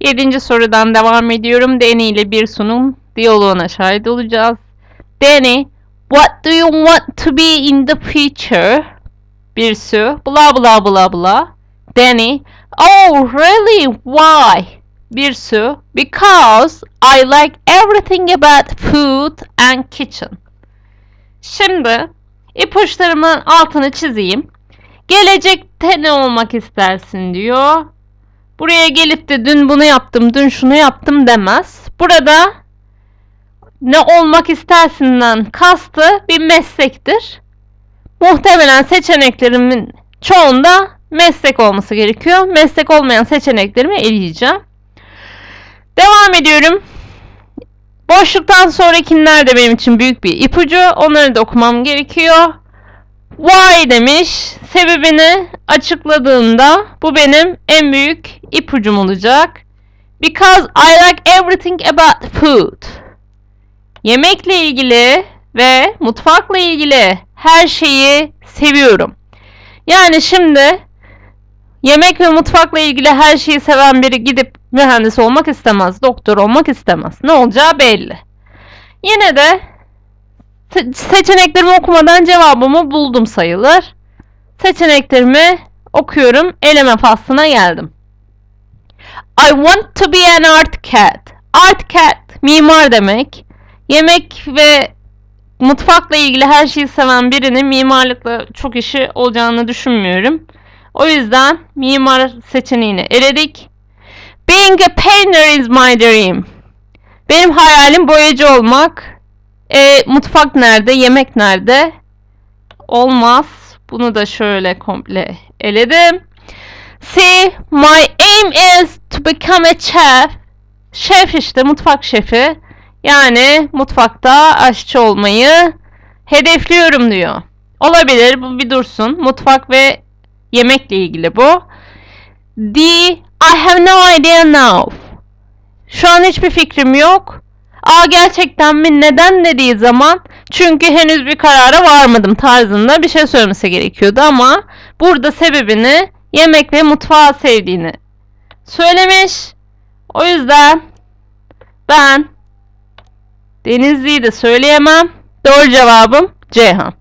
Yedinci sorudan devam ediyorum. Danny ile bir sunum diyaloğuna şahit olacağız. Danny, what do you want to be in the future? Bir su, bla bla bla bla. Danny, oh really, why? Bir su, because I like everything about food and kitchen. Şimdi ipuçlarımın altını çizeyim. Gelecekte ne olmak istersin diyor. Buraya gelip de dün bunu yaptım, dün şunu yaptım demez. Burada ne olmak istersinden kastı bir meslektir. Muhtemelen seçeneklerimin çoğunda meslek olması gerekiyor. Meslek olmayan seçeneklerimi eleyeceğim. Devam ediyorum. Boşluktan sonrakiler de benim için büyük bir ipucu. Onları da okumam gerekiyor. Why demiş. Sebebini açıkladığımda bu benim en büyük ipucum olacak. Because I like everything about food. Yemekle ilgili ve mutfakla ilgili her şeyi seviyorum. Yani şimdi yemek ve mutfakla ilgili her şeyi seven biri gidip mühendis olmak istemez, doktor olmak istemez. Ne olacağı belli. Yine de se- seçeneklerimi okumadan cevabımı buldum sayılır. Seçeneklerimi okuyorum. Eleme faslına geldim. I want to be an art cat. Art cat mimar demek. Yemek ve mutfakla ilgili her şeyi seven birinin mimarlıkla çok işi olacağını düşünmüyorum. O yüzden mimar seçeneğini eledik. Being a painter is my dream. Benim hayalim boyacı olmak. E, mutfak nerede? Yemek nerede? Olmaz. Bunu da şöyle komple eledim. See, my aim is to become a chef. Şef işte mutfak şefi. Yani mutfakta aşçı olmayı hedefliyorum diyor. Olabilir bu bir dursun. Mutfak ve yemekle ilgili bu. D. I have no idea now. Şu an hiçbir fikrim yok. Aa gerçekten mi? Neden dediği zaman çünkü henüz bir karara varmadım tarzında bir şey söylemesi gerekiyordu ama burada sebebini yemek ve mutfağı sevdiğini söylemiş. O yüzden ben Denizli'yi de söyleyemem. Doğru cevabım Ceyhan.